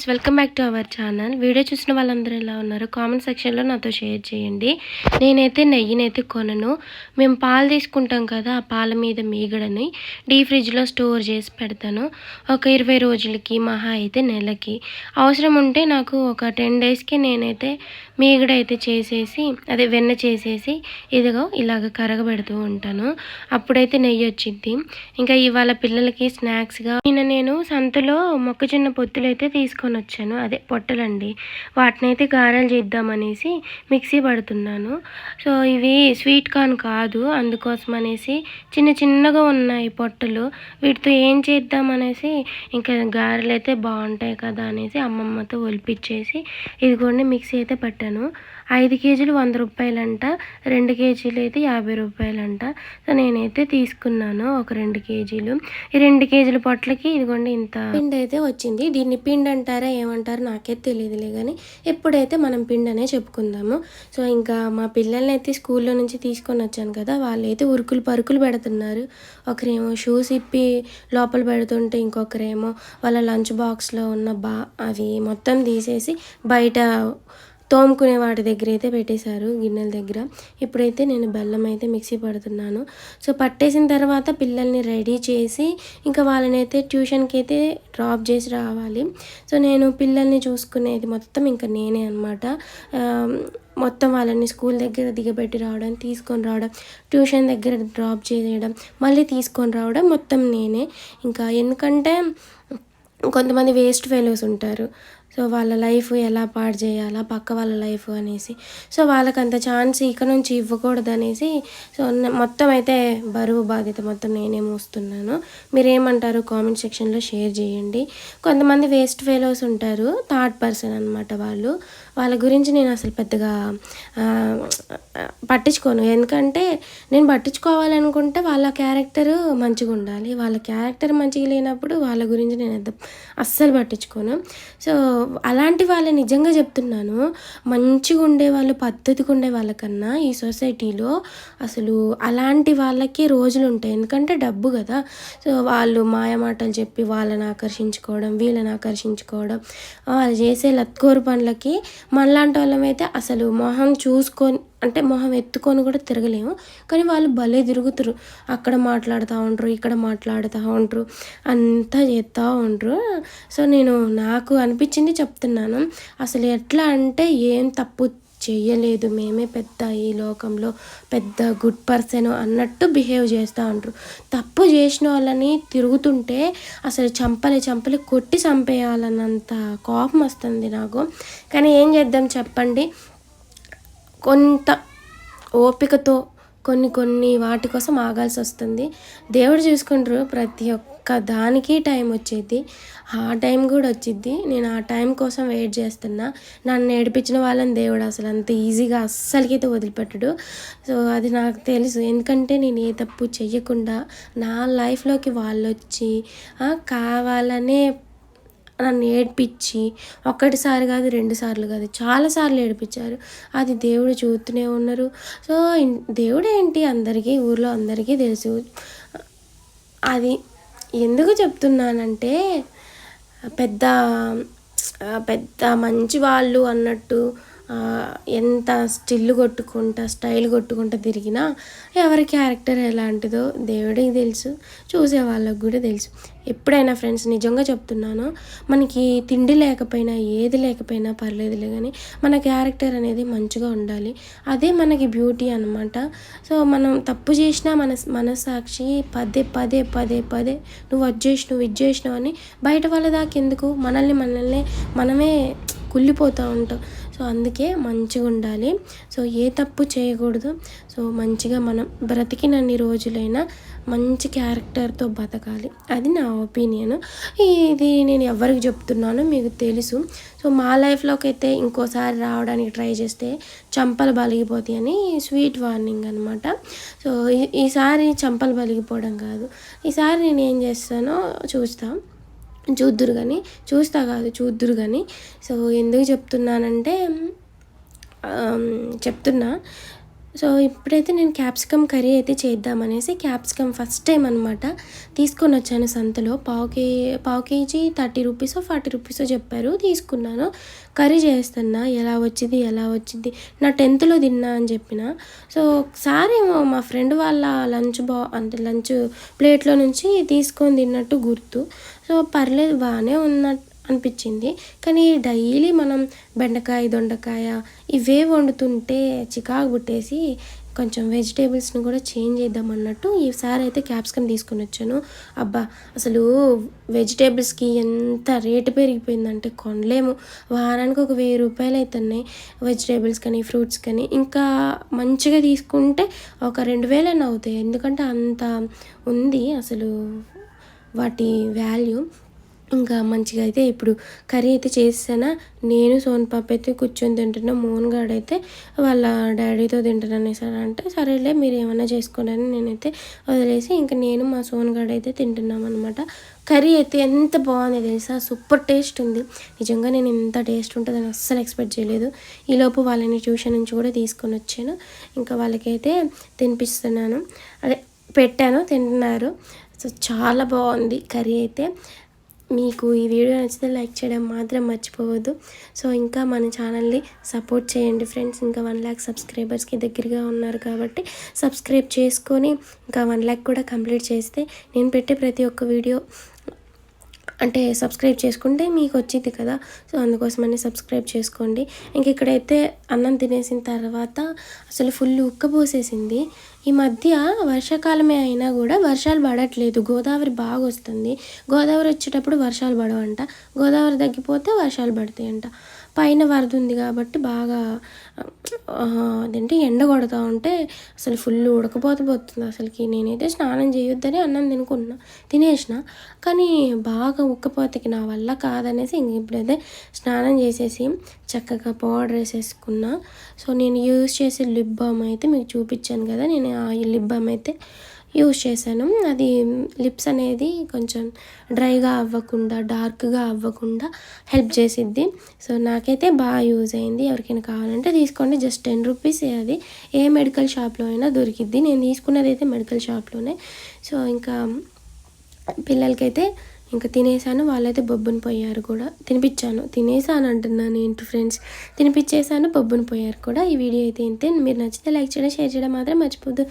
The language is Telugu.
Friends welcome back to our channel video చూసిన వాళ్ళందరూ ఎలా ఉన్నారు? కామెంట్ సెక్షన్లో నాతో షేర్ చేయండి. నేనైతే నెయ్యినైతే కొనను. మేము పాలు తీసుకుంటాం కదా ఆ పాల మీద మీగడని డీ ఫ్రిడ్జ్లో స్టోర్ చేసి పెడతాను. ఒక ఇరవై రోజులకి మహా అయితే నెలకి. అవసరం ఉంటే నాకు ఒక టెన్ డేస్కి నేనైతే మీగడ అయితే చేసేసి అదే వెన్న చేసేసి ఇదిగో ఇలాగ కరగబెడుతూ ఉంటాను. అప్పుడైతే నెయ్యి వచ్చింది ఇంకా ఇవాళ పిల్లలకి స్నాక్స్గా నిన్న నేను సంతలో మొక్కజొన్న పొత్తులు అయితే తీసుకొని వచ్చాను అదే పొట్టలండి. వాటిని అయితే గారెలు చేద్దామనేసి మిక్సీ పడుతున్నాను. సో ఇవి స్వీట్ కార్న్ కాదు. అందుకోసం అనేసి చిన్న చిన్నగా ఉన్నాయి పొట్టలు. వీటితో ఏం చేద్దామనేసి ఇంకా గారెలు అయితే బాగుంటాయి కదా అనేసి అమ్మమ్మతో ఒలిపించేసి ఇదిగోండి మిక్సీ అయితే పట్టాను. ఐదు కేజీలు వంద రూపాయలంట రెండు కేజీలు అయితే యాభై రూపాయలంట. సో నేనైతే తీసుకున్నాను ఒక రెండు కేజీలు. ఈ రెండు కేజీల పొట్లకి ఇదిగోండి ఇంత పిండి అయితే వచ్చింది. దీన్ని పిండి అంటారా ఏమంటారో నాకైతే తెలియదులే కానీ ఎప్పుడైతే మనం పిండి అనే చెప్పుకుందాము. సో ఇంకా మా పిల్లల్ని అయితే స్కూల్లో నుంచి తీసుకొని వచ్చాను కదా వాళ్ళైతే ఉరుకులు పరుకులు పెడుతున్నారు. ఒకరేమో షూస్ ఇప్పి లోపల పెడుతుంటే ఇంకొకరేమో వాళ్ళ లంచ్ బాక్స్లో ఉన్న బా అవి మొత్తం తీసేసి బయట తోముకునే వాటి దగ్గర అయితే పెట్టేశారు గిన్నెల దగ్గర. ఇప్పుడైతే నేను బెల్లం అయితే మిక్సీ పడుతున్నాను. సో పట్టేసిన తర్వాత పిల్లల్ని రెడీ చేసి ఇంకా వాళ్ళని అయితే ట్యూషన్కి అయితే డ్రాప్ చేసి రావాలి. సో నేను పిల్లల్ని చూసుకునేది మొత్తం ఇంకా నేనే అనమాట మొత్తం వాళ్ళని స్కూల్ దగ్గర దిగబెట్టి రావడం తీసుకొని రావడం ట్యూషన్ దగ్గర డ్రాప్ చేయడం మళ్ళీ తీసుకొని రావడం మొత్తం నేనే. ఇంకా ఎందుకంటే కొంతమంది వేస్ట్ ఫెలోస్ ఉంటారు. సో వాళ్ళ లైఫ్ ఎలా పాడు చేయాలా పక్క వాళ్ళ లైఫ్ అనేసి. సో వాళ్ళకి అంత ఛాన్స్ ఇక నుంచి ఇవ్వకూడదు అనేసి సో మొత్తం అయితే బరువు బాధ్యత మొత్తం నేనే మోస్తున్నాను. మీరేమంటారు కామెంట్ సెక్షన్లో షేర్ చేయండి. కొంతమంది వేస్ట్ ఫెలోస్ ఉంటారు థర్డ్ పర్సన్ అనమాట వాళ్ళు. వాళ్ళ గురించి నేను అసలు పెద్దగా పట్టించుకోను. ఎందుకంటే నేను పట్టించుకోవాలనుకుంటే వాళ్ళ క్యారెక్టర్ మంచిగా ఉండాలి. వాళ్ళ క్యారెక్టర్ మంచిగా లేనప్పుడు వాళ్ళ గురించి నేను అస్సలు పట్టించుకోను. సో అలాంటి వాళ్ళు నిజంగా చెప్తున్నాను. మంచిగా ఉండే వాళ్ళు పద్ధతిగా ఉండే వాళ్ళకన్నా ఈ సొసైటీలో అసలు అలాంటి వాళ్ళకి రోజులు ఉంటాయి. ఎందుకంటే డబ్బు కదా. సో వాళ్ళు మాయమాటలు చెప్పి వాళ్ళని ఆకర్షించుకోవడం వీళ్ళని ఆకర్షించుకోవడం వాళ్ళు చేసే లత్కోరు పనులకి మనలాంటి వాళ్ళమైతే అసలు మొహం చూసుకొని అంటే మొహం ఎత్తుకొని కూడా తిరగలేము. కానీ వాళ్ళు భలే తిరుగుతారు. అక్కడ మాట్లాడుతూ ఉంటారు ఇక్కడ మాట్లాడుతూ ఉంటారు అంతా చేస్తూ ఉంటారు సో నేను నాకు అనిపించింది చెప్తున్నాను. అసలు ఎట్లా అంటే ఏం తప్పు చేయలేదు మేమే పెద్ద ఈ లోకంలో పెద్ద గుడ్ పర్సన్ అన్నట్టు బిహేవ్ చేస్తూ ఉంటారు తప్పు చేసిన వాళ్ళని తిరుగుతుంటే అసలు చంపలే చంపలి కొట్టి చంపేయాలన్నంత కోపం వస్తుంది నాకు. కానీ ఏం చేద్దాం చెప్పండి? కొంత ఓపికతో కొన్ని కొన్ని వాటి కోసం ఆగాల్సి వస్తుంది. దేవుడు చూసుకుంటారు ప్రతి ఒక్క దానికి టైం వచ్చేది. ఆ టైం కూడా వచ్చిద్ది. నేను ఆ టైం కోసం వెయిట్ చేస్తున్నా. నన్ను నేర్పించిన వాళ్ళని దేవుడు అసలు అంత ఈజీగా అస్సలకైతే వదిలిపెట్టడు. సో అది నాకు తెలుసు. ఎందుకంటే నేను ఏ తప్పు చేయకుండా నా లైఫ్లోకి వాళ్ళు వచ్చి కావాలనే నన్ను ఏడ్పించి ఒక్కటిసారి కాదు రెండు సార్లు కాదు చాలాసార్లు ఏడిపించారు. అది దేవుడు చూస్తూనే ఉన్నారు. సో దేవుడేంటి అందరికీ ఊర్లో అందరికీ తెలుసు. అది ఎందుకు చెప్తున్నానంటే పెద్ద పెద్ద మంచి వాళ్ళు అన్నట్టు ఎంత స్టిల్ కొట్టుకుంటా స్టైల్ కొట్టుకుంటా తిరిగినా ఎవరి క్యారెక్టర్ ఎలాంటిదో దేవుడికి తెలుసు చూసే వాళ్ళకు కూడా తెలుసు. ఎప్పుడైనా ఫ్రెండ్స్ నిజంగా చెప్తున్నాను మనకి తిండి లేకపోయినా ఏది లేకపోయినా పర్లేదులే కానీ మన క్యారెక్టర్ అనేది మంచిగా ఉండాలి. అదే మనకి బ్యూటీ అనమాట సో మనం తప్పు చేసినా మన మనసాక్షి పదే పదే పదే పదే నువ్వు అది చేసినావు నువ్వు ఇది చేసినావు అని బయట వాళ్ళ దాకా ఎందుకు? మనల్ని మనల్ని మనమే కుళ్ళిపోతూ ఉంటాం. సో అందుకే మంచిగా ఉండాలి. సో ఏ తప్పు చేయకూడదు. సో మంచిగా మనం బ్రతికినన్ని రోజులైనా మంచి క్యారెక్టర్తో బతకాలి. అది నా ఒపీనియన్. ఇది నేను ఎవరికి చెప్తున్నానో మీకు తెలుసు. సో మా లైఫ్లోకి అయితే ఇంకోసారి రావడానికి ట్రై చేస్తే చంపలు బలిగిపోతాయి అని స్వీట్ వార్నింగ్ అనమాట సో ఈసారి చంపలు బలిగిపోవడం కాదు. ఈసారి నేను ఏం చేస్తానో చూస్తాను చూద్దురు కానీ చూస్తా కాదు చూద్దురు కానీ సో ఎందుకు చెప్తున్నానంటే చెప్తున్నా. సో ఇప్పుడైతే నేను క్యాప్సికమ్ కర్రీ అయితే చేద్దామనేసి క్యాప్సికమ్ ఫస్ట్ టైం అనమాట తీసుకొని వచ్చాను సంతలో. పావు కే పావు కేజీ థర్టీ రూపీస్ ఫార్టీ రూపీసో చెప్పారు. తీసుకున్నాను. కర్రీ చేస్తున్నా. ఎలా వచ్చింది ఎలా వచ్చింది నా టెన్త్లో తిన్నా అని చెప్పిన. సో ఒకసారి మా ఫ్రెండ్ వాళ్ళ లంచ్ బా అంటే లంచ్ ప్లేట్లో నుంచి తీసుకొని తిన్నట్టు గుర్తు. సో పర్లేదు బాగానే ఉన్నట్టు అనిపించింది. కానీ డైలీ మనం బెండకాయ దొండకాయ ఇవే వండుతుంటే చికాకు పుట్టేసి కొంచెం వెజిటేబుల్స్ని కూడా చేంజ్ చేద్దాం అన్నట్టు ఈసారి అయితే క్యాప్సికమ్ తీసుకుని వచ్చాను. అబ్బా! అసలు వెజిటేబుల్స్కి ఎంత రేటు పెరిగిపోయిందంటే కొనలేము. వారానికి ఒక వెయ్యి రూపాయలు అవుతున్నాయి వెజిటేబుల్స్ కానీ ఫ్రూట్స్ కానీ. ఇంకా మంచిగా తీసుకుంటే ఒక రెండు వేలైనా అవుతాయి. ఎందుకంటే అంత ఉంది అసలు వాటి వాల్యూ. ఇంకా మంచిగా అయితే ఇప్పుడు కర్రీ అయితే చేసానా నేను సోన్ పాప అయితే కూర్చొని తింటున్నా. మోహన్ గాడు అయితే వాళ్ళ డాడీతో తింటున్నాను సార్ అంటే సరేలే మీరు ఏమైనా చేసుకోండి అని నేనైతే వదిలేసి ఇంకా నేను మా సోన్ గాడు అయితే తింటున్నాం అనమాట కర్రీ అయితే ఎంత బాగుంది తెలుసా? సూపర్ టేస్ట్ ఉంది. నిజంగా నేను ఎంత టేస్ట్ ఉంటుందని అస్సలు ఎక్స్పెక్ట్ చేయలేదు. ఈలోపు వాళ్ళని ట్యూషన్ నుంచి కూడా తీసుకొని వచ్చాను. ఇంకా వాళ్ళకైతే తినిపిస్తున్నాను. అదే పెట్టాను తింటున్నారు సో చాలా బాగుంది కర్రీ అయితే. మీకు ఈ వీడియో నచ్చితే లైక్ చేయడం మాత్రం మర్చిపోవద్దు. సో ఇంకా మన ఛానల్ని సపోర్ట్ చేయండి ఫ్రెండ్స్. ఇంకా వన్ ల్యాక్ సబ్స్క్రైబర్స్కి దగ్గరగా ఉన్నారు కాబట్టి సబ్స్క్రైబ్ చేసుకొని ఇంకా వన్ ల్యాక్ కూడా కంప్లీట్ చేస్తే నేను పెట్టే ప్రతి ఒక్క వీడియో అంటే సబ్స్క్రైబ్ చేసుకుంటే మీకు వచ్చింది కదా. సో అందుకోసమని సబ్స్క్రైబ్ చేసుకోండి. ఇంక ఇక్కడైతే అన్నం తినేసిన తర్వాత అసలు ఫుల్ ఉక్కపోసేసింది ఈ మధ్య వర్షాకాలమే అయినా కూడా వర్షాలు పడట్లేదు. గోదావరి బాగా వస్తుంది గోదావరి వచ్చేటప్పుడు వర్షాలు పడవంట. గోదావరి తగ్గిపోతే వర్షాలు పడతాయంట. పైన వరద ఉంది కాబట్టి బాగా అదేంటి ఎండ కొడతా ఉంటే అసలు ఫుల్ ఉడకపోతే పోతుంది. అసలుకి నేనైతే స్నానం చేయొద్దని అన్నం తినుకున్నా తినేసిన. కానీ బాగా ఉక్కపోతకి నా వల్ల కాదనేసి ఇంక ఇప్పుడైతే స్నానం చేసేసి చక్కగా పౌడర్ వేసేసుకున్నా. సో నేను యూజ్ చేసే లిప్ బామ్ అయితే మీకు చూపించాను కదా నేను ఆ లిప్ బామ్ అయితే యూస్ చేశాను. అది లిప్స్ అనేది కొంచెం డ్రైగా అవ్వకుండా డార్క్గా అవ్వకుండా హెల్ప్ చేసిద్ది. సో నాకైతే బాగా యూజ్ అయింది. ఎవరికైనా కావాలంటే తీసుకోండి. జస్ట్ టెన్ రూపీస్ అది. ఏ మెడికల్ షాప్లో అయినా దొరికిద్ది. నేను తీసుకున్నది అయితే మెడికల్ షాప్లోనే. సో ఇంకా పిల్లలకైతే ఇంకా తినేసాను వాళ్ళైతే బొబ్బుని పోయారు కూడా. తినిపించాను. తినేసాను అంటున్నాను ఏంటి ఫ్రెండ్స్. తినిపించేసాను బొబ్బుని పోయారు కూడా. ఈ వీడియో అయితే ఇంతే. మీరు నచ్చితే లైక్ చేయడం షేర్ చేయడం మాత్రం మర్చిపోద్దు.